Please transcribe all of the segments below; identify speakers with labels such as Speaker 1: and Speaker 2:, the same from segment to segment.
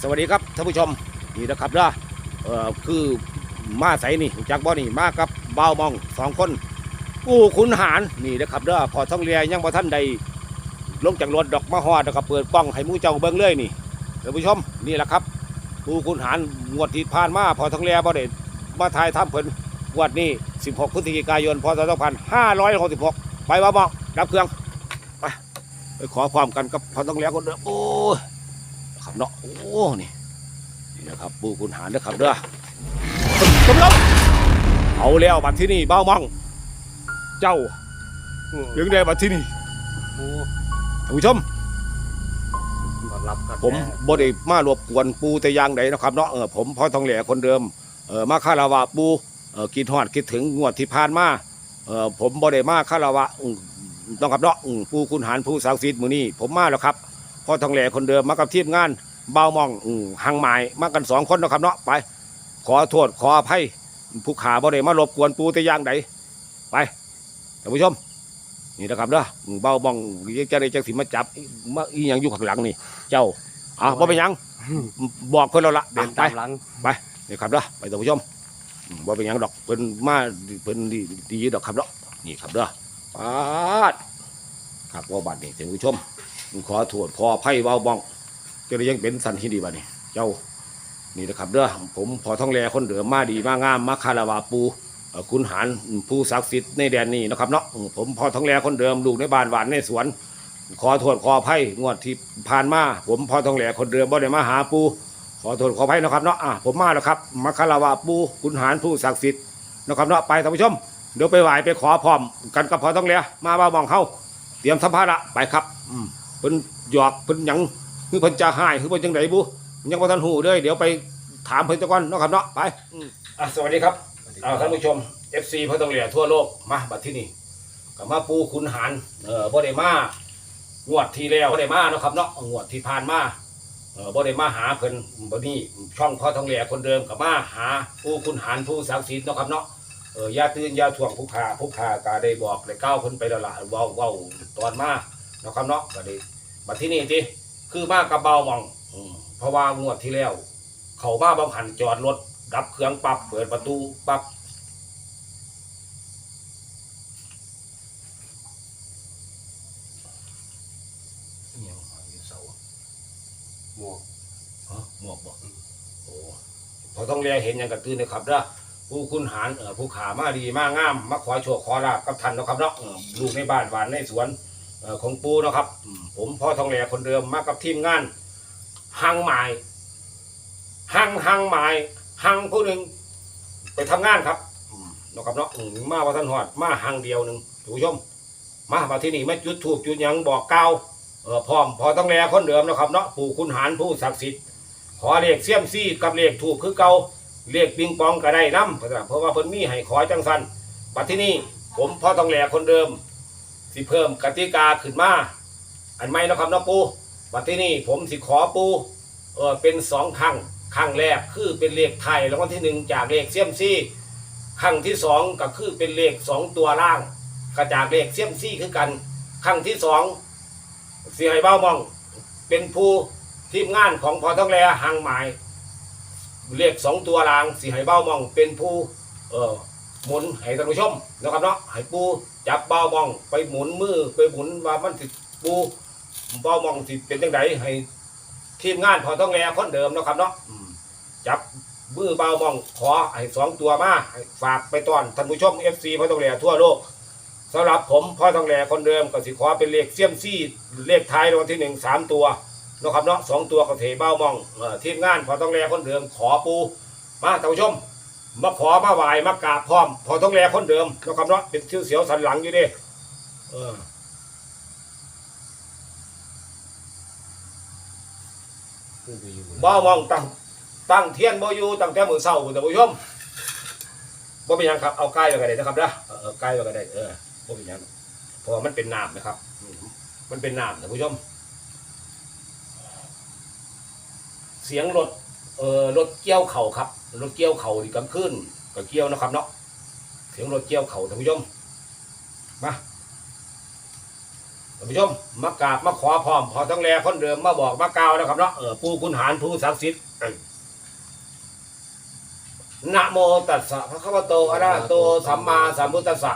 Speaker 1: สวัสดีครับท่านผู้ชมนี่นะครับเด้อเออคือมาใสนี่จากบ่อนี่มากับเบาวมองสองคนกู้ขุนหารนี่นะครับเด้อพอท่องเรียยังบ่ท่านใดลงจากรถดอกมะฮอดนะครับเปิดกล้องให้มูเจ้าเบิ่งเลยนี่ท่านผู้ชมนี่แหละครับกู้ขุนหารงวดที่ผ่านมาพอท่องเรียบ่ได้มาถ่ายทำเพิ่นงวดนี้ 16 พฤศจิกายน พศ 2566 ไปบ่าวมองดับเครื่องไปไปขอความกันกับพอท่องเรียคนเดิมโอ้ ครับเนาะโอ้นี่นี่นะครับปูคุณหารนะครับเด้อสมรบเอาแล้วบัดที่นี่เบ้ามั่งเจ้าเรื่องใดบัดที่นี่
Speaker 2: โอ้
Speaker 1: ท่านผู้ชม
Speaker 2: ต้อนรับครับ
Speaker 1: ผมบ่ได้มารบกวนปูแต่อย่างใดนะครับเนาะเออผมพ่อทองแหล่คนเดิมเออมาคาราวะปูเออคิดฮอดคิดถึงงวดที่ผ่านมาเออผมบ่ได้มาคาราวะอืมต้องครับเนาะอืมปูคุณหารผู้ศักดิ์สิทธิ์มื้อนี้ผมมาแล้วครับ พ่อทองแหล่คนเดิมมากับทีมงานเบามองอืมหางหมายมากันสองคนเนาะครับเนาะไป ขอโทษขออภัยผู้ขาบ่ได้มารบกวนปูแต่อย่างใดไปท่านผู้ชม นี่นะครับเด้ออืมเบาบ้องยังจะได้จังสิมาจับมาอีหยังอยู่ข้างหลังนี่ เจ้าอะบ่เป็นหยัง บอกเพิ่นแล้วล่ะ
Speaker 2: เดิน
Speaker 1: ไป
Speaker 2: ตามหลัง
Speaker 1: นี่ครับเด้อไปท่านผู้ชมอืมบ่เป็นหยังดอกเพิ่นมาเพิ่นดีดีดอกครับเด้อนี่ครับเด้อปาดครับว่าบัดนี่ท่านผู้ชม ขอโทษขออภัยเบาบ้องจะได้ยังเป็นสันที่ดีบัดนี่เจ้านี่นะครับเด้อผมพอท่องแลคนเดิมมาดีมางามมาคาราวาปูคุณหารผู้ศักดิ์สิทธิ์ในแดนนี้นะครับเนาะผมพอท่องแลคนเดิมลูกในบ้านหวานในสวน ขอโทษขออภัยงวดที่ผ่านมาผมพอท่องแลคนเดิมบ่ได้มาหาปูขอโทษขออภัยนะครับเนาะอะผมมาแล้วครับมาคาราวะปูคุณหารผู้ศักดิ์สิทธิ์นะครับเนาะไปท่านผู้ชมเดี๋ยวไปไหว้ไปขอพร้อม กันกับพอท่องแหล่มาบ้ามองเข้าเตรียมสัมภาระไปครับ อืม เพิ่นหยอกเพิ่นหยังคือเพิ่นจะหายคือเพิ่นจังไดบุยังบ่ทันหูเด้อเดี๋ยวไปถามเพิ่นตะก่อนเนาะครับเนาะไปอืมอะสวัสดีครับอ่าท่านผู้ชม FC พอท่องแหล่ทั่วโลกมาบัดที่นี่กับมาปูคุณหารเออบ่ได้มางวดที่แล้วบ่ได้มาเนาะครับเนาะงวดที่ผ่านมาเออบ่ได้มาหาเพิ่นบ่นี้ช่องพ่อทองแหล่คนเดิมกับมาหาผู้คุณหารผู้ศักดิ์สิทธิ์เนาะครับเนาะเออยาตื่นยาถ่วงผู้ขาผู้ขาก็ได้บอกได้ก้าวเพิ่นไปแล้วล่ะเว้าเว้าตอนมาเนาะครับเนาะก็ได้ บัดที่นี่ติคือมากับเบาหมองอืมเพราะว่างวดที่แล้ว เขามาบางหันจอดรถดับเครื่องปั๊บเปิดประตูปั๊บเอียงหอยเสา
Speaker 2: หมวก
Speaker 1: ฮะหมวกบอกโอ้พอต้องเรียเห็นอย่างกระตื้นนะครับเด้อผู้คุณหารเอ่อผู้ขามาดีมางาม มาขอโชคขอลาบกับท่านเนาะครับเนาะเออลูกในบ้านหวานในสวน เอ่อของปูนะครับอืมผมพ่อทองแหล่คนเดิมมากับทีมงานหังหมายหังหังหมายหังผู้หนึ่งไปทำงานครับอืมเนาะครับเนาะอืมมาว่าท่านหอดมาหังเดียวหนึ่งท่านผู้ชม มามาที่นี่มาจุดถูกจุดหยังบอกกล่าวเออพร้อมพอต้องแลคนเดิมนะครับเนาะปู่คุณหารผู้ศักดิ์สิทธิ์ขอเลขเสี่ยมซี่กับเลขถูกคือเก่าเลขปิงปองก็ได้น้ำเพราะว่าเพิ่นมีให้ขอจังสันบัดที่นี่ผมพ่อต้องแหลคนเดิม สิเพิ่มกติกาขึ้นมา อันไม่นะครับนาะปูบัดที่นี่ผมสิขอปูเออเป็นสองครั้งครั้งแรกคือเป็นเลขไทยแล้ววันที่หนึ่งจากเลขเสี่ยมซี่ครั้งที่สองก็คือเป็นเลขสองตัวล่างก็จากเลขเสี่ยมซี่คือกันครั้งที่สองเสียให้เบ้ามอง เป็นผู้ทีมงานของพอท้องแลหางหมายเรียกสองตัวรางสีให้เบ้ามอง เป็นผู้เออหมุนให้ท่านผู้ชมนะครับเนาะให้ปู จับเบ้ามองไปหมุนมือไปหมุนว่ามันสิปูเบ้ามองสิเป็นจังไดให้ทีมงานพอท้องแลคนเดิมเนาะครับเนาะอืมจับมือเบ้ามองขอให้สองตัวมาให้ฝากไปตอนท่านผู้ชมเอฟซีพอท้องแลทั่วโลกสำหรับผมพ่อทองแหล่คนเดิมก็สิขอเป็นเลขเสี่ยมซี่เลขท้ายรางวัลที่หนึ่งสามตัวนะครับเนาะสองตัวก็เทเบ้ามองเอ่อทีมงานพ่อทองแหล่คนเดิมขอปูมาท่านผู้ชม มาขอมาไหว้มากราบพร้อมพ่อทองแหล่คนเดิมนะครับเนาะเป็นชื่อเสียวสันหลังอยู่เดิเออ
Speaker 2: ผู้ไปอยู่
Speaker 1: บ้ามองตั้งตั้งเทียนบ่อยู่ตั้งแต่มื้อเช้าท่านผู้ชมบ่เป็นหยังครับเอาใกล้ไว้ก็ได้นะครับนะเออเออใกล้ไว้ก็ได้เออบ่เป็นหยังเพราะว่ามันเป็นน้ำนะครับอืมมันเป็นน้ำท่านผู้ชม เสียงรถเอ่อรถเกี่ยวเข่าครับ รถเกี่ยวเข่าดีกลางคืนก็เกี่ยวนะครับเนาะเสียงรถเกี่ยวเข่าท่านผู้ชมมาท่านผู้ชมมากราบมาขอพร้อมพอต้งแลคนเดิมมาบอกมากล่าวนะครับเนาะเออผู้คุณหารผู้ศักดิ์สิทธิ์นะโมตัสสะพระคัมภโตอะระหะโตสัมมาสัมพุทธัสสะ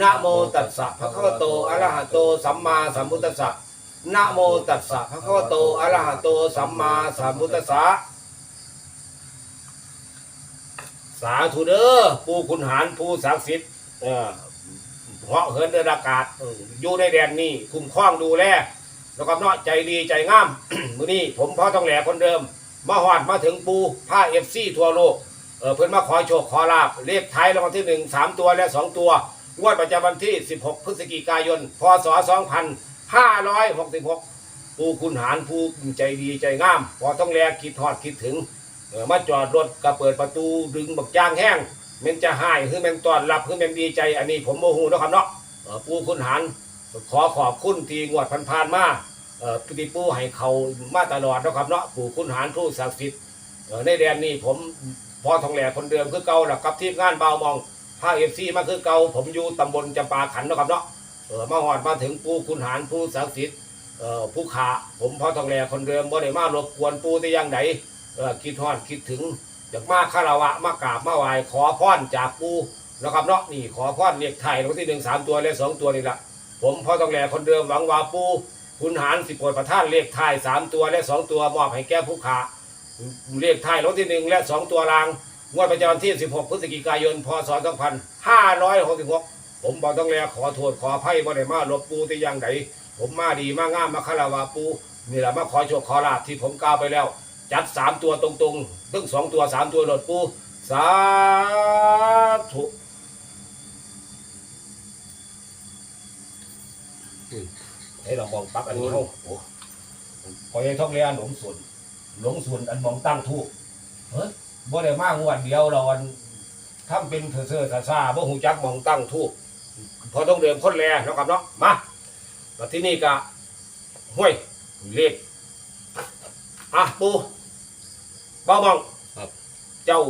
Speaker 1: นะโมตัสสะพระคัมภโตอะระหะโตสัมมาสัมพุทธัสสะนะโมตัสสะพระคัมภโตอะระหะโตสัมมาสัมพุทธัสสะ สาธุเด้อผู้คุณหารผู้ศักดิ์สิทธิ์เออเพราะเหินเดินอากาศเอออยู่ในแดนนี้คุ้มครองดูแลแล้วก็เนาะใจดีใจงาม มื้อนี้ผมพ่อต้องแหล่คนเดิม มาหอดมาถึงปูผ้าเอฟซีทั่วโลกเออเพิ่นมาขอโชคขอลาบเลขท้ายรางวัลที่หนึ่งสามตัวและสองตัวงวดประจำวันที่ 16 พฤศจิกายน พศ 2566 ปูคุณหารผู้ใจดีใจงาม พอต้องแลคิดทอดคิดถึง เออมาจอดรถก็เปิดประตูดึงบักจ้างแห้งแมันจะให้คือแมันตอนรับคือแมันดีใจ อันนี้ผมโมโหนะครับเนาะเออปูคุณหารขอขอบคุณทีงวดพันๆมาเออปีปูให้เขามาตลอดนะครับเนาะปู่คุณหารผู้ศักดิ์สิทธิ์ในแดนนี้ผมพอทองแหล่คนเดิมคือเก่าหละกับทีมงานเบามองภาคเอฟซีมาคือเก่าผมอยู่ตำบลจำปาขันนะครับเนาะเออมาหอดมาถึงปูคุณหารผู้ศักดิ์สิทธิ์เออผู้ขาผมพอทองแหล่คนเดิมบ่ได้มารบกวนปูแต่ย่างใด เออคิดฮอดคิดถึงอยากมาคาราวะมากราบมาไหว้ขอพรจากปูนะครับเนาะนี่ขอพรเรียกไทยรางวัลที่หนึ่งสามตัวและสองตัวนี่แหละผมพ่อต้องแหล่คนเดิมหวังว่าปูคุณหารสิบโปรดประท่านเลขไทยสามตัวและสองตัวมอบให้แก่ผู้ขาเลขไทยรางวัลที่หนึ่งและสองตัวรางงวดประจำวันที่สิบหกพฤศจิกายน พศสองพันห้าร้อยหกสิบหกผมบอกต้องแล่ขอโทษขออภัยบ่ได้มาลบปูแต่อย่างใดผมมาดีมางามมาคาราวะปูนี่แหละมาขอโชคขอลาภที่ผมกล่าวไปแล้ว จัดสามตัวตรงๆทั้งสองตัวสามตัวโหลดปูสาธุให้เรามองปักอันนี้เขาโอ้พอยังท่องเรียนหลงส่วนหลงส่วนอันมองตั้งทูกเฮ้ยบ่ได้มากงวดเดียวเราอันทำเป็นเถื่อเถื่อซาซาบ่หูจักมองตั้งทูกพอต้องเดิมคนแรเนาะครับเนาะมาแล้วที่นี่ก็ห้วยเลขอะปู เป้ามอง
Speaker 2: ครับ
Speaker 1: เจ้า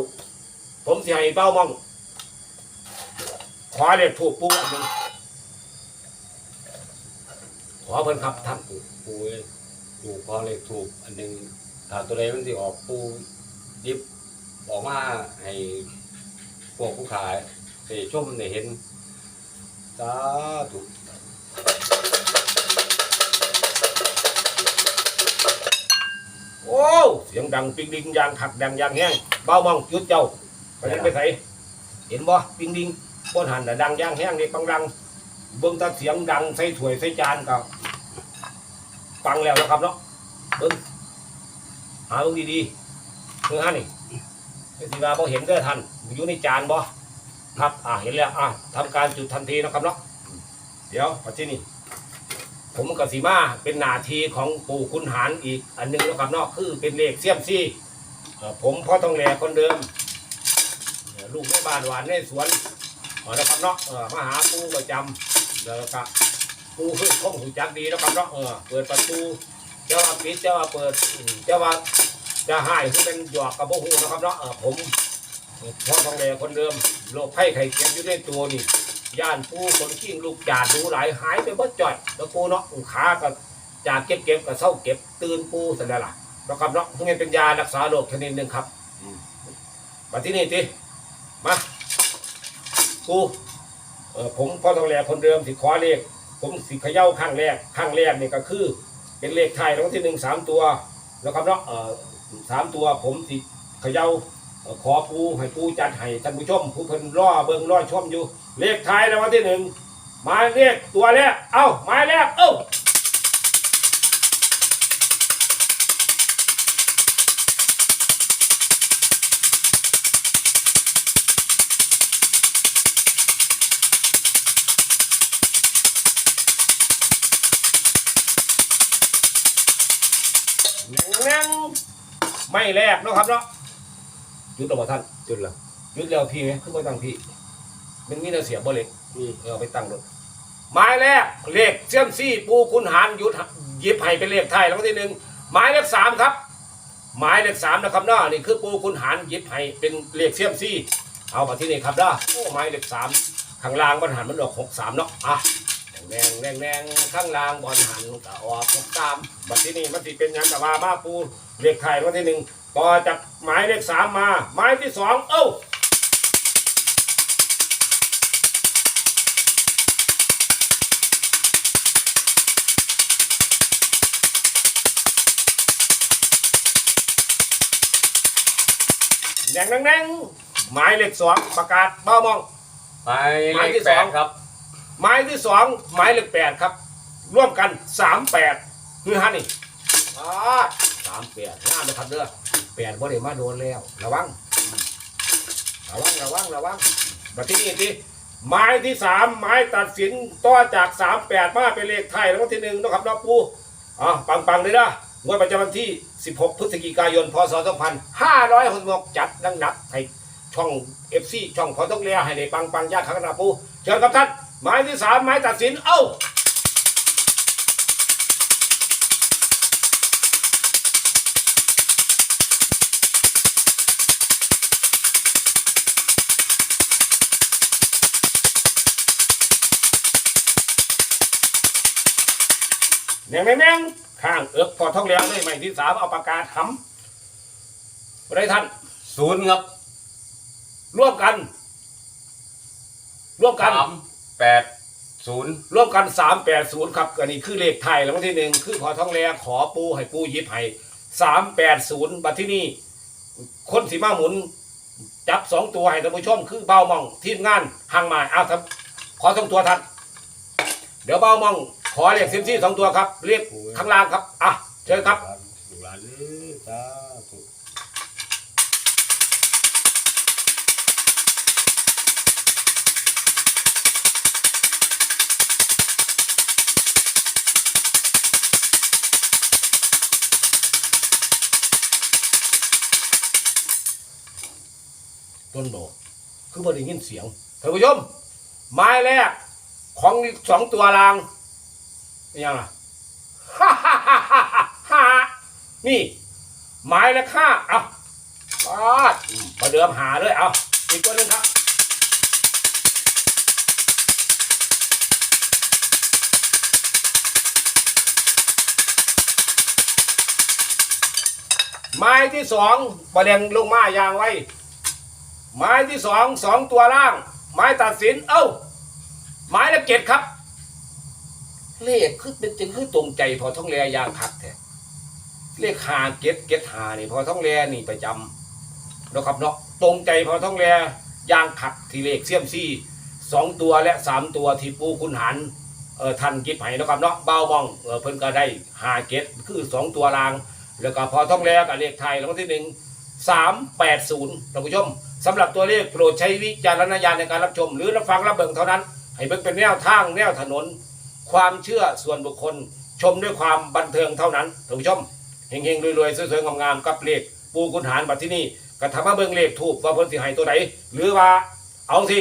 Speaker 1: ผมสิให้เป้ามอง ขอเลขถูกปูอันหนึ่งขอเพิ่นครับท่าน
Speaker 2: ปูปูปูพอเลขถูกอันหนึ่งถ้าตัวใดมันสิออกปูดิบออกมาให้พวกผู้ขายได้ชมได้เห็นสาธุ
Speaker 1: โอ้เสียงดังปิงดิงยางขักดังยางแห้งเบามองยุดเจ้าไปเห็นไปใส่เห็นบ่ปิงดิงบนหันน่ดังยางแห้งนี่ปังดังเบิ่งตาเสียงดังใส่ถ้วยใส่จานก็ฟังแล้วนะครับเนาะเบิ่งหาเบิ่งดีๆเบิ่งฮะนี่เป็นสิวาบ่เห็นเด้อท่านอยู่ในจานบ่ครับอ่าเห็นแล้วอ่าทำการจุดทันทีนะครับเนาะเดี๋ยวมาที่นี่ ผมกับสีมาเป็นหนาทีของปู่คุณหารอีก อันหนึงแล้วครับเนอกคือเป็นเลขเสียมซี่เอ่อผมพ่อต้องแหล่คนเดิมเอ่อลูกในบ้านหวานในสวนเอ่อนะครับเนาะเอ่อมาหาปู่ประจำแล้วก็ปู่คือคงหูจักดีนะครับเนาะเออเปิดประตูเจ้าว่าปิดเจ้าว่าเปิดอืมเจ้าว่าจะให้คือเป็นหยอกกับพวกหูนะครับเนาะเออผม พ่อต้องแหล่คนเดิมโรคไข้ไข้เจ็บอยู่ในตัวนี่ ย่านปูคนขิ้ลูกจาดดูหลายหายไปบ่จ่อย แล้วปูเนาะขาก็จากเก็บเก็บก็เศร้าเก็บตื่นปูสร็จแล้วล่ะนะครับเนาะพวกนี้เป็นยารักษาโรคชนิดหนึ่งครับมาที่นี่ติมาปูเออผมพ่อทองแหลคนเดิมสิขอเลข ผมสิเขย่าข้างแรกข้างแรกนี่ก็คือ เป็นเลขไทยรางวัลที่หนึ่งสามตัวนะครับเนาะเออสามตัวผมสิเขย่า ขอปูให้ปูจัดให้ท่านผู้ชมผู้เพิ่นรอเบิ่งรอชมอยู่ เลขท้ายรางวัลที่หนึ่งหมายเลขตัวแรกเอ้าหมายแรกเอ้านั่งไม่แรกนะครับเนาะ ยุดระบท่าน
Speaker 2: จุดละ
Speaker 1: ยุดเร็วพี่ไหมขึ้นไปตั้งพี่มันมีแต่เสียบ่เล็ก
Speaker 2: นี่
Speaker 1: เออไปตั้งรถหมายแรกเลขเซียมซี่ปูคุณหารหยุดหยิบให้เป็นเลขไทายรางวัลที่หนึ่งหมายเลขสามครับ หมายเลขสามนะครับเนาะนี่คือปูคุณหารหยิบให้เป็นเลขเซียมซี่ เอามาที่นี่ครับเนาะโอ้หมายเลขสามข้างล่างบรรหารมันออกหกสามเนาะอะแดงแดงแดงข้างล่างบอลหันก็ออกตามบัดที่นี่มันสิเป็นหยังกับว่ามาปูเลขไทายวันที่หนึ่งต่ อจากหมายเลขสามมา หมายที่สองเอ้าแดงแดงแดงหมายเลขสองประกาศเบ้ามอง
Speaker 2: หมาย
Speaker 1: หมาย
Speaker 2: เล
Speaker 1: ที่
Speaker 2: ข
Speaker 1: ส
Speaker 2: แป
Speaker 1: อ
Speaker 2: ด
Speaker 1: ง
Speaker 2: ครับ
Speaker 1: หมายที่สองหมายเลขแปดครับ ร่วมกันสามแปดคือฮันนี่สามแปดงามนะครับเด้อ แปดบ่ได้มาโดนแล้ว ระวัง ระวังระวังระวังมาที่นี่ทีหมายที่สามหมายตัดสินต่อจากสามแปดมาเป็นเลขไทยแล้วที่หนึ่งนะครับน้องปูอะปังปังๆเลยนะงวดประจำวันที่ 16 พฤศจิกายน พศ 2566จัดดังนักให้ช่อง FC ช่องขอต้องเลียให้ในปังปังยากขังนาปูเชิญครับท่านหมายที่สามหมายตัดสินเอ้า แหน่งแหน่งแหน่งข้างเอิกพอท้องแล้วเลยหมายที่สามเอาปากกาทำไรท่าน
Speaker 2: ศูนย์ครับ
Speaker 1: ร่วมกัน ร่วมกัน
Speaker 2: สามแปดศูนย์
Speaker 1: ร่วมกันสามแปดศูนย์ครับอันนี้คือเลขไทยแล้ววันที่หนึ่งคือพอท้องแลขอปูให้ปูหยิบให้สามแปดศูนย์บัดที่นี่คนสีมาหมุน จับสองตัวให้ท่านผู้ชมคือเบามองทีมงานห่างหมายเอาครับขอสองตัวท่านเดี๋ยวเบามองข อเลขซิมซี่สองตัวครับเรียกข้างล่างครับอะเชิญครับ
Speaker 2: ลูกหลานเอ้ยสาธุ
Speaker 1: ต้นโดคือบได้ยินเสียงท่านผู้ชมไม้แรกของสองตัวรางนี่ ยังล่ะฮ่าฮ่าฮ่าฮ่าฮ่านี่ไม้ละค่าเอาปาดอืมประเดิมหาเลยเอาอีกตัวหนึ่งครับไม้ที่สองประเด็นลงมายางไว้ ไม้ที่สองสองตัวล่าง ไม้ตัดสิน เอ้า ไม้ละเจ็ดครับ เลขคือเป็นจริงคือตรงใจพอท้องแลยางคักแท้เลขหาเก็ดเก็ดหานี่พอท้องแลนี่ประจำนะครับเนาะตรงใจพอท้องแลยางคักที่เลขเสียมซี่สองตัวและสามตัวที่ปูคุณหันเออทันกิบไห้นะครับเนาะเบามองเออเพิ่นก็ได้หาเก็ดคือสองตัวราง แล้วก็พอท้องแลกับเลขไทยรางวัลที่หนึ่งสามแปดศูนย์ท่านผู้ชมสำหรับตัวเลขโปรดใช้วิจารณญาณในการรับชม หรือรับฟังรับเบิ่งเท่านั้น ให้เบิ่งเป็นแนวทางแนวถนน ความเชื่อส่วนบุคคล ชมด้วยความบันเทิงเท่านั้นท่านผู้ชมเฮงๆรวยๆสวยๆงามๆกับเลขปูคุณหารบัดที่นี่ก็ทำมาเบิ่งเลขถูกว่าเพิ่นสิให้ตัวไหนหรือว่าเอาสิ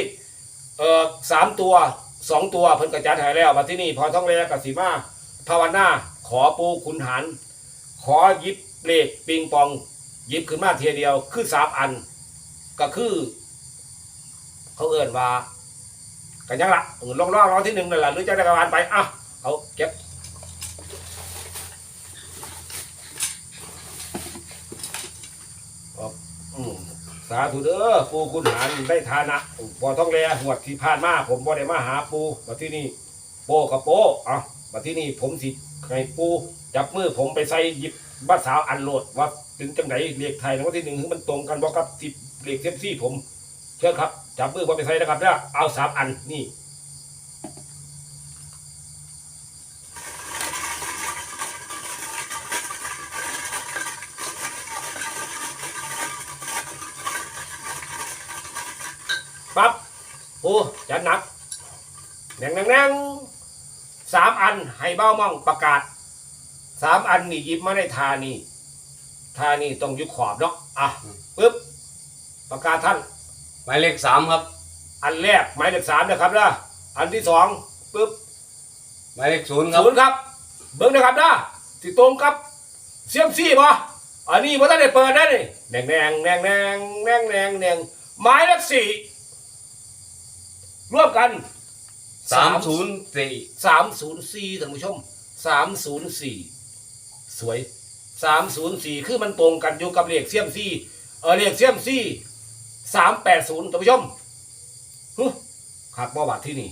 Speaker 1: เอ่อสามตัวสองตัวเพิ่นกระจัดให้แล้วบัดที่นี่พอท้องแลกับสีมาภาวนาขอปูคุณหารขอหยิบเลขปิงปองหยิบขึ้นมาเทียเดียวคือสามอัน ก็คือ เขาเอ่นว่า กันยังละเออลองล่อรองที่หนึ่งนั่นแหละหรือจะได้กระวานไปอะเอาเก็บสาธุเด้อปูคุณหารได้ฐานะพอต้องแลหวดที่ผ่านมาผมบ่ได้มาหาปูมาที่นี่โปกับโปอะมาที่นี่ผมสิให้ปูจับมือผมไปใส่หยิบบ้าสาวอันโหลดว่าถึงจังไหนเรียกไทยนะว่าที่หนึ่งมันตรงกันบอกกับที่เรียกเซมซี่ผม เชิญครับจับมือผมไปใส่นะครับแล้วเอาสามอันนี่ปั๊บโอ้จัดหนักแน่งแน่งแน่งสามอันให้เบ้ามองประกาศสามอันนี่หยิบมาได้ทานี่ทานี่ต้องยุบขอบเนาะอะปึ๊บประกาศท่าน
Speaker 2: หมายเลขสามครับ
Speaker 1: อันแรกหมายเลขสามนะครับนะอันที่สองปึ๊บ
Speaker 2: หมายเลขศูนย์ครับ
Speaker 1: ศูนย์ครับ เบิ้งนะครับนะที่ตรงกับเสียมซี่ป่ะอันนี้พ่ท่านได้เปิดได้นี่แดงแดงแดงแดงแดงแดงแดงหมายเลขสี่ร่วมกัน
Speaker 2: สามศูนย์สี่
Speaker 1: สามศูนย์สี่ท่านผู้ชมสามศูนย์สี่สวยสามศูนย์สี่คือมันตรงกันอยู่กับเลขเซียมซี่เออเลขเซียมซี่ สามแปดศูนย์ท่านผู้ชมฮึขากบ่บัดที่นี่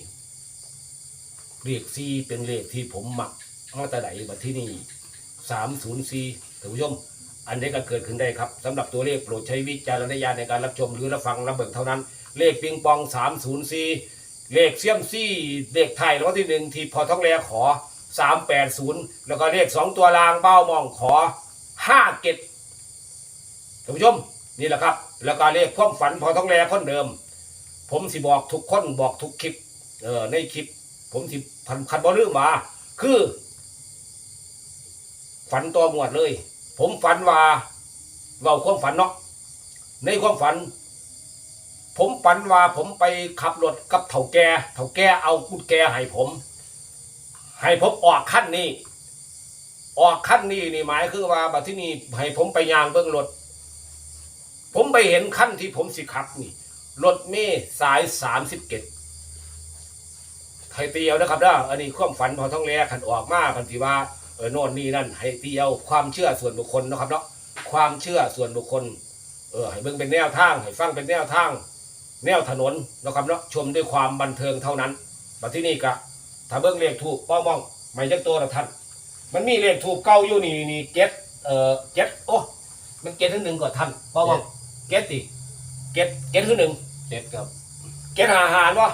Speaker 1: เลขซีเป็นเลขที่ผมหมักมาแต่ไหนบัดที่นี่สามศูนย์สี่ท่านผู้ชม อันนี้ก็เกิดขึ้นได้ครับสำหรับตัวเลขโปรดใช้วิจารณญาณในการรับชมหรือรับฟังรับเบิ่งเท่านั้น เลขปิงปอง304เลขเซียมซี่เลขไทยรางวัลที่หนึ่งที่พอท้องแรขอ380แปดศูนย์แล้วก็เลขสองตัวรางเป้ามองขอ5เกตท่านผู้ชม นี่แหละครับ แล้วก็เลขความฝันพอท้องแรคนเดิม ผมสิบอกทุกคนบอกทุกคลิป เออในคลิป ผมสิพันคันบอลืมมา คือ ฝันตัวหมวดเลย ผมฝันว่าเราความฝันเนาะในความฝัน ผมฝันว่าผมไปขับรถกับเถ่าแก่เถ่าแก่เอากุญแจให้ผม ให้ผมออกขั้นนี้ออกขั้นนี้นี่หมายคือว่าบัดที่นี่ให้ผมไปยางเบื้องรถ ผมไปเห็นขั้นที่ผมสิขับนี่รถเมล์สายสามสิบเกตให้เตียวนะครับเด้ออันนี้ความฝันพอท้องแรขันออกมาคันที่ว่าเออโน่นนี่นั่นให้เตียวความเชื่อส่วนบุคคลนะครับเนาะความเชื่อส่วนบุคคล เออให้เบิ่งเป็นแนวทางให้ฟังเป็นแนวทาง แนวถนนนะครับเนาะชมด้วยความบันเทิงเท่านั้นมาที่นี่กะถ้าเบิ่งเลขถูกป้อมองไม่จักตัวละท่านมันมีเลขถูกเก้าอยู่นี่นี่เก็ตเออเก็ตโอ้มันเก็ตที่หนึ่งก่อนท่านป้อมอง เก็ตติเก็ตเก็ตที่หนึ่ง
Speaker 2: เจ็ดครับ
Speaker 1: เก็ตหาหารวะ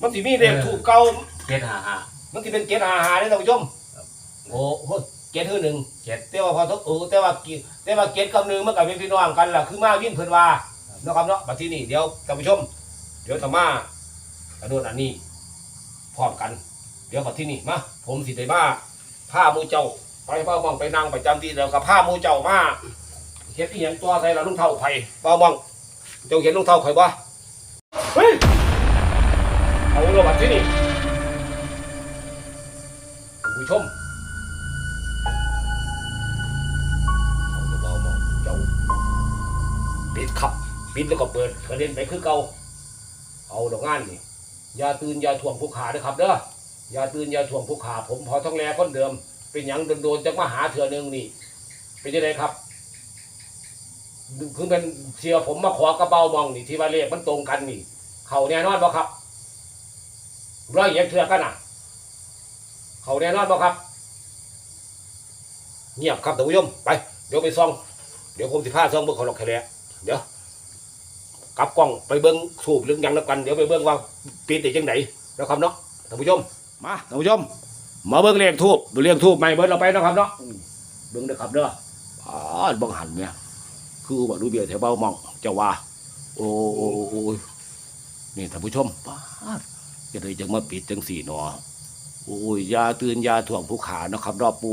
Speaker 1: มันสิมีเลขถูกเก้า
Speaker 2: เจ็ดห้าห้า
Speaker 1: มันที่เป็นเกณฑ์อาหารนี่ท่านผู้ชม
Speaker 2: ครับ
Speaker 1: โอ้โหเกณฑ์ที่หนึ่ง
Speaker 2: เจ็ด
Speaker 1: แต่ว่าพอทุกเออแต่ว่ากีแต่ว่าเกณฑ์กับหนึ่งมันกับเป็นพี่น้องกันล่ะคือมาวิ่นเพิ่นว่านะครับเนาะบัดที่นี่เดี๋ยวท่านผู้ชม เดี๋ยวธรรมาอันโน้นอันนี้พร้อมกัน เดี๋ยวบัดที่นี่มาผมสิได้มาผ้าหมูเจ้า ไปเป้ามองไปนั่งประจำที่แล้วกับผ้าหมูเจ้ามา เฮ็ดอีหยังตัวใส่ละลุงเท่าไผ่เป้ามองเจ้าเห็นลุงเท่าไผ่บ่เฮ้ยเอาละบัดที่นี่ท่านผู้ชมเอาเบาๆมองเจ้าปิดขับปิดแล้วก็เปิดกระเด็นไปคือเก่าเอาดอกงานนี่อย่าตื่นอย่าถ่วงผู้ขาด้วยครับเด้ออย่าตื่นอย่าถ่วงผู้ขาผมพอท้องแลคนเดิม เป็นหยังโดนๆจังมาหาเถื่อหนึงนี่ เป็นยังไงครับ คือเป็นเสียผมมาขอกระเป๋ามองนี่ที่ว่าเลขมันตรงกันนี่ เขาแน่นอนบ่ครับร้อยเหยียบเถื่อกันอะ เขาแน่นอนบ่ครับ เงียบครับท่านผู้ชมไป เดี๋ยวไปซ่อง เดี๋ยวผมสิพาซ่องเบิ่งเขาหลอกแค่แหละเดี๋ยวกลับกล้องไปเบิ่งสูบเรื่องยังแล้วกัน เดี๋ยวไปเบิ่งว่าปีนได้จังไหนนะครับเนาะท่านผู้ชมมาท่านผู้ชมมาเบิ่งเลขทูบเลขทูบใหม่เบิ่งเราไปนะครับเนาะเบิ่งเด้อครับเด้ออ่าเบิ่งหันเนี่ย คือว่าดูเบียร์แถวเบ้ามองเจะว่าโอ้โอ้โอ้โอ้นี่ท่านผู้ชมป้าดจะได้จังมาปิดจังสี่หนอโอ้ยยาตื่นยาถ่วงผู้ขาเนาะครับรอบปู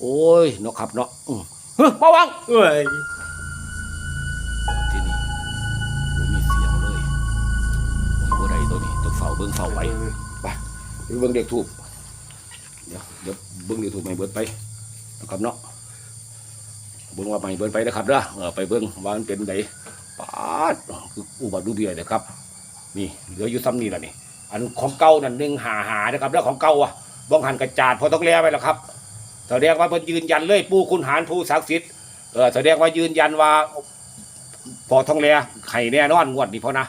Speaker 1: โอ้ยเนาะครับเนาะอืมเฮ้ยมาวัง
Speaker 2: เอ้ย
Speaker 1: ที่นี่บ่มีเสียงเลยโอ้ยบ่ได้ตัวนี้ต้องเฝ้าเบิ่งเฝ้าไว้ไปเดี๋ยวเบิ่งเด็กถูกเดี๋ยวเดี๋ยวเบิ่งเด็กถูกไม่เบิดไปนะครับเนาะ เบิ่งว่าไม่เบิดไปนะครับเด้อเออไปเบิ่งว่ามันเป็นไดปาดคืออุบัติเหตุนะครับ นี่เหลืออยู่ซ้ำนี่แหละนี่ อันของเก่านั่นหนึ่งหาหานะครับแล้วของเก่าอะบ้องหันกระจาดพอต้องแล้วไปแล้วครับแสดงว่าเพิ่นยืนยันเลยปู่คุณหารผู้ศักดิ์สิทธิ์เออแสดงว่ายืนยันว่าพอท้องแลไข่แน่นอนงวดนี้พอนะ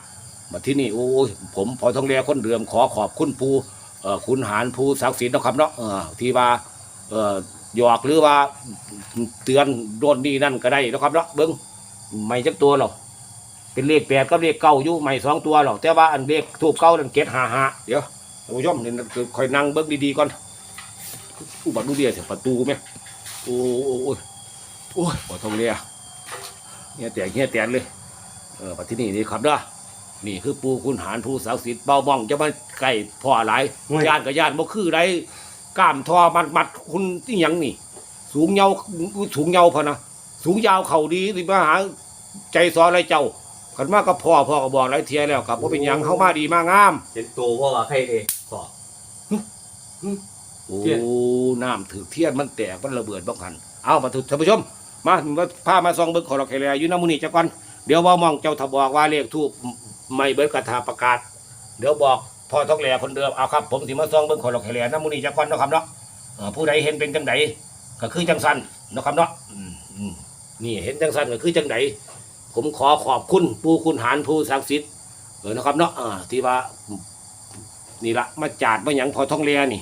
Speaker 1: มาที่นี่โอ้ยผมพอท้องแลคนเดิมขอขอบคุณผู้เอ่อคุณหารผู้ศักดิ์สิทธิ์นะครับเนาะเออที่ว่าเออ หยอกหรือว่า เตือนโดนนี่นั่นก็ได้นะครับเนาะเบิ้งไม่จักตัวหรอกเป็นเลขแปดกับเลขเก้าอยู่ไม่สองตัวหรอกแต่ว่าอันเลขทูบเก้านั่นเกตหาหาเดี๋ยวท่านผู้ชมเนี่ยคอยนั่งเบิ้งดีๆก่อนอุบัติเหตุเสียประตูไหมโอ้โอ้โอ้ยโอ้ยพอท้องแลเงี้ยแต่เงี้ยแต่เลยเออปัที่นี่นี่ครับเด้อนี่คือปูคุณหารผู้ศักดิ์สิทธิ์เบาบ้องจะมาใกล้พ่อหลายญาติกับญาติบ่คือไร กล้ามทอมัดมัดคุณที่หยังนี่ สูงเงาสูงเงาพอนะสูงยาวเข่าดีสิมาหาใจซออะไรเจ้ากันมากก็พ่อพ่อก็บอกหลายเทียแล้วครับว่าเป็นหยังเข้ามาดีมากงาม
Speaker 2: เจ็ดตัวว่าว่าใครเองขอ
Speaker 1: โอ้
Speaker 2: เทียน
Speaker 1: น้ำถือเทียนมันแตกมันระเบิดบ้องหันเอามาทุกท่านผู้ชม มามาพามาส่องเบิ่งขอรอกแคลอยู่น้ำมูนี่จักก่อนเดี๋ยวว่ามองเจ้าทบอกว่าเลขทูบไม่เบิดกระทาประกาศ เดี๋ยวบอก พ่อต้องแหล่คนเดิมเอาครับผมสิมาซองเบิ่งขอหลอกแหล่น้ำมูนี่จักก่อนเนาะครับเนาะผู้ใดเห็นเป็นจังไดก็คือจังสันเนาะครับเนาะนี่เห็นจังสันก็คือจังไดผมขอขอบคุณผู้คุณหารผู้ศักดิ์สิทธิ์เออนะครับเนาะที่ว่านี่ละมาจาดมาหยังพอท้องเลียนี่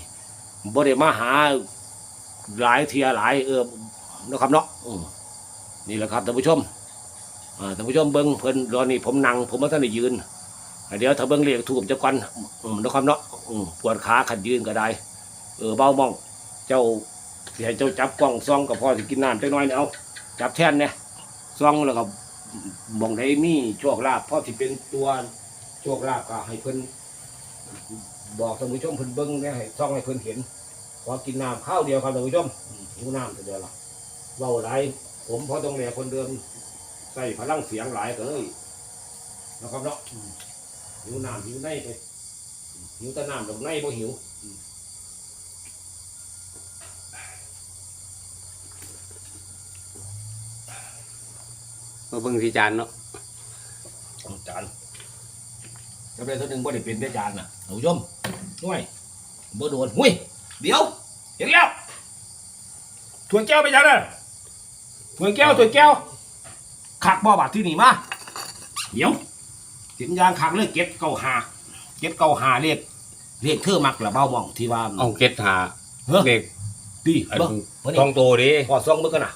Speaker 1: บ่ได้มาหาหลายเทียหลายเออนะครับเนาะนี่แหละครับท่านผู้ชมท่านผู้ชมเบิ้งเพิ่นรอนี่ผมนั่งผมมาท่านได้ยืน เดี๋ยวถ้าเบิ้งเรียกถูกจะกันอืมนะครับเนาะปวดขาขัดยืนก็ได้ เออเบามอง เจ้าสิให้เจ้าจับกล้องซองกับพ่อสิกินน้ำจักหน้อยเนี่ยเอาจับแท่นเนี่ยซองแล้วก็มองได้มีโชคลาภพ่อสิเป็นตัวโชคลาภก็ให้เพิ่นบอกท่านผู้ชมเพิ่นเบิ้งเนี่ยให้ซองให้เพิ่นเห็นขอกินน้ำข้าวเดียวครับท่านผู้ชมหิวน้ำเดียวละเว้าหลผมพอต้องแหล่คนเดิมใส่พลังเสียงหลายเลยนะครับเนาะ หิวน้ำหิวในไปอืมหิวแต่น้ำดอกในบ่หิว
Speaker 2: มาเบิ่งที่จานเนาะ
Speaker 1: เอาจานจะเป็นตัวหนึ่งบ่ได้เป็นได้จานน่ะท่านผู้ชมหน่วยบ่โดนหุ้ยเดี๋ยว เห็นแล้วถ้วยแก้วไปยังน่ะถ้วยแก้วถ้วยแก้วขักบ่บาดที่นี่มาเดี๋ยว สินยางขักเลยเก็บเก้าหาเก็บเก้าหาเรียกเรียกเธอมักละเบ้ามองที่ว่า
Speaker 2: เอาเก็ดหา
Speaker 1: เฮ้ย
Speaker 2: เด็ก
Speaker 1: ดี
Speaker 2: อัน
Speaker 1: เบิ่งเบิ่ง
Speaker 2: ทอง
Speaker 1: นี่
Speaker 2: โตดิ
Speaker 1: พอซองเบิ่งกันน่ะ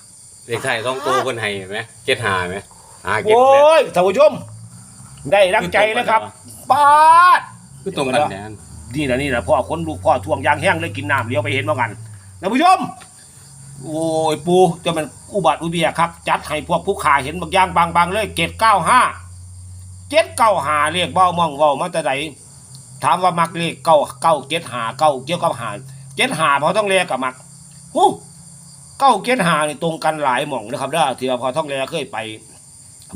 Speaker 2: เด็กไทยทองโตเพิ่นให้เห็นไหมเก็ดหาไหมหาเก็ด
Speaker 1: โอ้
Speaker 2: แม่
Speaker 1: ยท่านผู้ชมได้รักใจแล้วครับป้าด
Speaker 2: คือตรงกันแน่น
Speaker 1: นี่นะนี่นะพ่อคนลูกพ่อท่วงยางแห้งเลยกินน้ำเลี้ยวไปเห็นมากันท่านผู้ชมโอ้ยปูจะเป็นอุบัติอุบิเหตุครับ จัดให้พวกผู้ขาเห็นบางอย่างบางบางๆเลยเกตเก้าห้า เจ็ดเก้าหาเรียกเบ้ามองเว้ามาแต่ไหนถามว่ามักเลขเก้าเก้าเจ็ดหาเก้าเกี่ยวกับหาเจ็ดหาพอต้องเรียกกับมักหูเก้าเจ็ดหานี่ตรงกันหลายหม่องนะครับเด้อที่ว่าพอต้องเรียเคยไป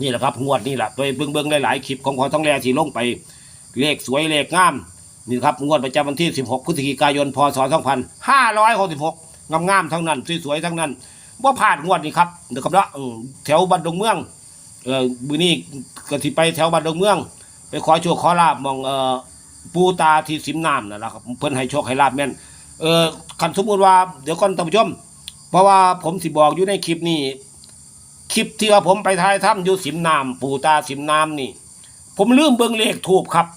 Speaker 1: นี่แหละครับงวดนี่แหละไปเบิ่งเบิ่งหลายๆคลิปของพอต้องเรียที่ลงไปเลขสวยเลขงามนี่ครับงวดประจำวันที่ 16พฤศจิกายนพศ2566งามๆทั้งนั้นสวยๆทั้งนั้นว่าผ่านงวดนี่ครับเดี๋ยวครับเนาะแถวบันดงเมือง เออมือนี้ก็สิไปแถวบันดงเมือง ไปขอโชคขอลาบมองเอ่อปูตาที่สิมน้ำนั่นแหละครับเพิ่นให้โชคให้ลาบแม่นเออคันสมมุติว่าเดี๋ยวก่อนท่านผู้ชม เพราะว่าผมสิบอกอยู่ในคลิปนี้คลิปที่ว่าผมไปถ่ายถ้ำอยู่สิมน้ำปูตาสิมน้ำนี่ ผมลืมเบิ่งเลขถูกครับ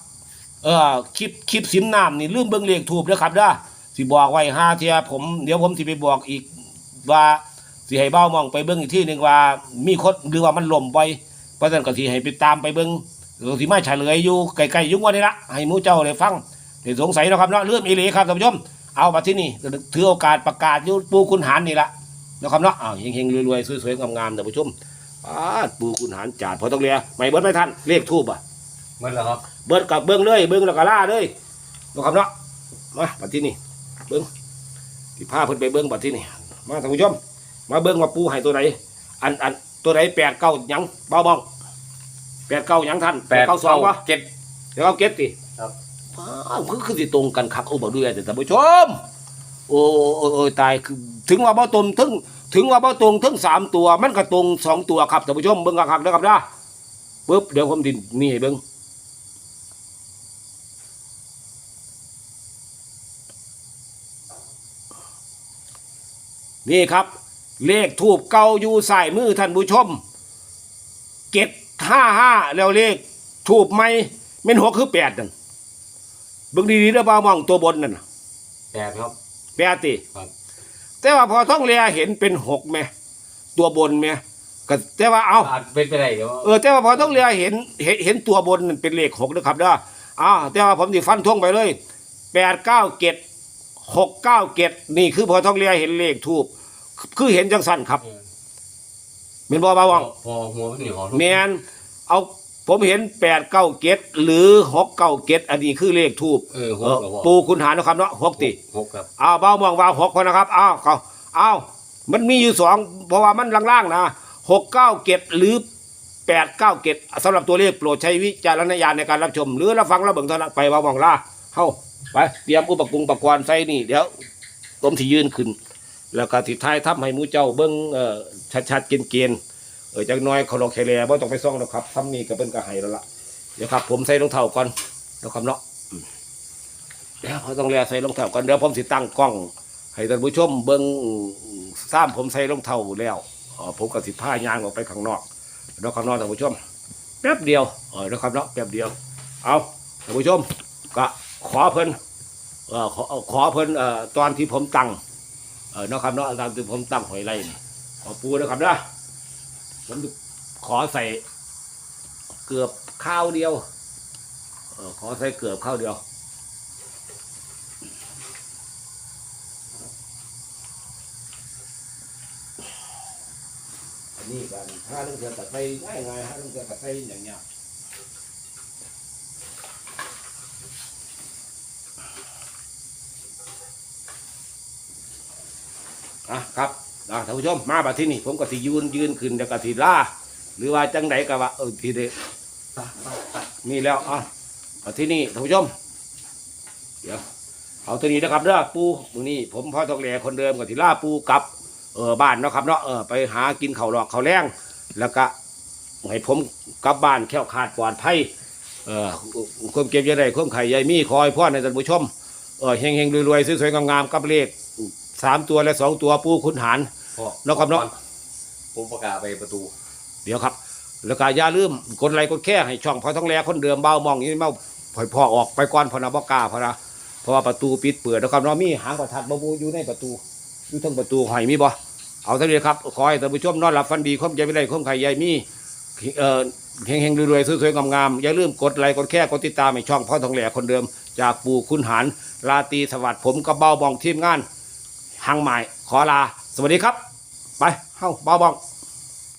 Speaker 1: เออคลิปคลิปสิมน้ำนี่ลืมเบิ่งเลขถูกนะครับเด้อสิบอกไว้ห้าเทียผมเดี๋ยวผมสิไปบอกอีกว่า สิให้เบ้ามองไปเบิ่งอีกที่หนึ่งว่ามีคนหรือว่ามันล่มไปเพราะฉะนั้นก็สิให้ไปตามไปเบิ่งเราสิมาเฉลยอยู่ใกล้ๆอยุ่งวันนี้ละให้หมูเจ้าได้ฟังได้สงสัยเนาะครับเนาะเรื่องอีหลีครับท่านผู้ชมเอามาที่นี่ถือโอกาสประกาศอยุปูคุณหารนี่ละนะครับเนาะอ้าวเฮงๆรวยๆสวยๆงามๆท่านผู้ชมป้าดปูคุณหารจาดพอต้องเรียไม่เบิดไม่ทันเลขทูบอะ
Speaker 2: เมื่อแล้วครับ
Speaker 1: เบิดกับเบิ้งเลยเบิ้งแล้วก็ล่าเลยนะครับเนาะมาบัดที่นี่เบิ้งที่พาเพิ่นไปเบิ้งบัดที่นี่มาท่านผู้ชม มาเบิ้งว่าปูให้ตัวไหนอันอันตัวไหนแปดเก้าหยังเบาบ้องแปดเก้าหยังท่าน
Speaker 2: แปด
Speaker 1: เก้าสองวะ
Speaker 2: เก็ด
Speaker 1: เดี๋ยวเอาเก็ตติ
Speaker 2: ครับ
Speaker 1: อ้าวคือคือสิตรงกันคักโอ้บอกด้วยแต่ท่านผู้ชม โอ้โอ้โอ้ตายคือถึงว่าบ่ตรงถึงถึงว่าบ่ตรงถึงสามตัว มันก็ตรงสองตัวครับท่านผู้ชมเบิ้งคักๆนะครับนะปึ๊บเดี๋ยวผมดินนี่ให้เบิ้งนี่ครับ เลขทูบเก่าอยู่ใส่มือท่านผู้ชมเจ็ดห้าห้าแล้วเลขทูบไม่เม่นหกคือแปดนั่นเบิ่งดีๆแล้วบ้ามองตัวบนนั่นน่ะ
Speaker 2: แปดครับ
Speaker 1: แปดติ
Speaker 2: ครับ
Speaker 1: แต่ว่าพอท่องเรียเห็นเป็นหกไหมตัวบนไหมก็แต่ว่าเอา
Speaker 2: อาจเป็นไปได้เดี๋ยว
Speaker 1: เออแต่ว่าพอท่องเรียเห็นเห็นเห็นตัวบนนั่นเป็นเลขหกนะครับเด้ออ้าวแต่ว่าผมสิฟันท่งไปเลยแปดเก้าเกตหกเก้าเกตนี่คือพอท่องเรียเห็นเลขทูบ คือเห็นจังสันครับเป็นบ่บ่าวง
Speaker 2: พอหัวมันเหนียว
Speaker 1: แมนเอาผมเห็นแปดเก้าเกตหรือหกเก้าเกตอันนี้คือเลขทูบ
Speaker 2: เออห
Speaker 1: เอกอ
Speaker 2: แล้วพอ
Speaker 1: ปูคุณหารนะครับเนาะหกติ
Speaker 2: หกครับ
Speaker 1: อ้าวเบ้ามองว่าหกคนนะครับอ้าวเขาอ้าวมันมีอยู่สองเพราะว่ามันล่างๆนะหกเก้าเกตหรือแปดเก้าเกตสำหรับตัวเลขโปรดใช้วิจารณญาณในการรับชม หรือรับฟังรับเบิ่งเท่านั้นไปว่ามองล่าเฮ้าไปเตรียมอุปกรณ์อุปกรณ์ใส่นี่เดี๋ยวต้มที่ยืนขึ้น แล้วก็ติดท้ายทับให้มูเจ้าเบิ้งเอ่อชัดๆเกณฑ์ๆเออจักน้อยเขาลองแคลร์บ่ต้องไปซ่องหรอกครับทำนี่ก็เป็นกระไห้แล้วล่ะเดี๋ยวครับ ผมใส่รองเท้าก่อนแล้วครับเนาะเดี๋ยวเขาต้องแลใส่รองเท้าก่อนเดี๋ยวผมสิตั้งกล้อง ให้ท่านผู้ชมเบิ้งซ้ำผมใส่รองเท้าแล้วผมก็สิผ้ายางออกไปข้างนอกเดี๋ยวข้างนอกท่านผู้ชมแป๊บเดียวเออเดี๋ยวครับเนาะแป๊บเดียว เอาท่านผู้ชมก็ขอเพิ่นเออขอขอเพิ่นเอ่อตอนที่ผมตั้ง เออนาะครับเนาะตอนที่ผมตั้งหอยไร่ขอปูนะครับนะผมขอใส่เกือบข้าวเดียวเออขอใส่เกือบข้าวเดียวอันนี้กันถ้าเรื่องเกี่ยวกับไปง่ายไงถ้าเรื่องเกี่ยวกับไปอย่างเงี้ย อะครับอะท่านผู้ชมมาบัดที่นี่ผมก็สิยืนยืนขึ้นแล้วก็สิล่าหรือว่าจังไดก็ว่าเออทีเดียนี่แล้วอะบัดที่นี่ท่านผู้ชม เดี๋ยวเอาตัวนี้นะครับเด้อปูมือนี้ผมพ่อทองแหล่คนเดิมกับทีล่าปูกลับเออบ้านเนาะครับเนาะเออไปหากินเขาหลอกเขาแรงแล้วก็ให้ผมกลับบ้านแคล้วขาดปลอดภัยเออความเก็บยังไงความไข่ใหญ่มีคอยพ่อในท่านผู้ชมเออเฮงเฮงๆรวยๆสวยๆงามๆกับเลข สามตัวและสองตัวปูขุนหาร
Speaker 2: พ่อ
Speaker 1: เนาะครับเนาะ
Speaker 2: ผมประกาศไปประตู
Speaker 1: เดี๋ยวครับ แล้วก็อย่าลืมกดไลค์กดแค่ให้ช่องพอท้องแลคนเดิมเบามองนี้เมาปล่อยพ่อออกไปก่อนพอนะบอกล้าพอนะเพราะว่าประตูปิดเปิดนะครับเนาะมีหางประทัดบบูอยู่ในประตูอยู่ทั้งประตูหอยมีบ่เอาเท่านี้ครับขอให้ท่านผู้ชมนอนหลับฝันดีความใจไม่ได้ความไข่ใหญ่มีเอ่อเฮงๆรวยๆสวยๆงามๆอย่าลืมกดไลค์กดแค่กดติดตามให้ช่องพ่อทองแหล่คนเดิม จากปู่คุณหารลาตรีสวัสดิ์ผมกับเบาบองทีมงาน หังใหม่ขอลา สวัสดีครับ ไปเข้าเบาบอง